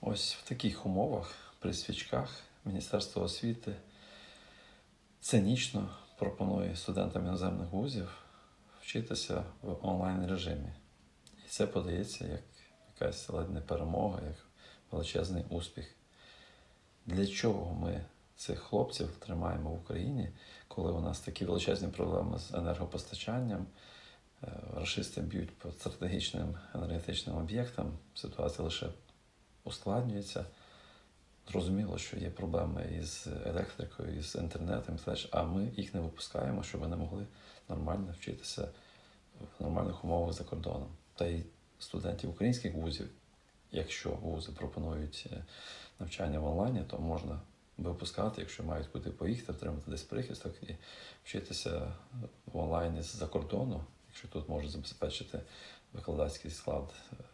Ось в таких умовах при свічках Міністерство освіти цинічно пропонує студентам іноземних вузів вчитися в онлайн режимі. І це подається як якась ледь не перемога, як величезний успіх. Для чого ми цих хлопців тримаємо в Україні, коли у нас такі величезні проблеми з енергопостачанням, е, рашисти б'ють по стратегічним енергетичним об'єктам, ситуація лише ускладнюється. Зрозуміло, що є проблеми із електрикою, із інтернетом, а ми їх не випускаємо, щоб вони могли нормально вчитися в нормальних умовах за кордоном. Та й студентів українських вузів, якщо вузи пропонують е, навчання в онлайні, то можна випускати, якщо мають куди поїхати, отримати десь прихисток і вчитися в онлайні з-за кордону, якщо тут можуть забезпечити викладацький склад е.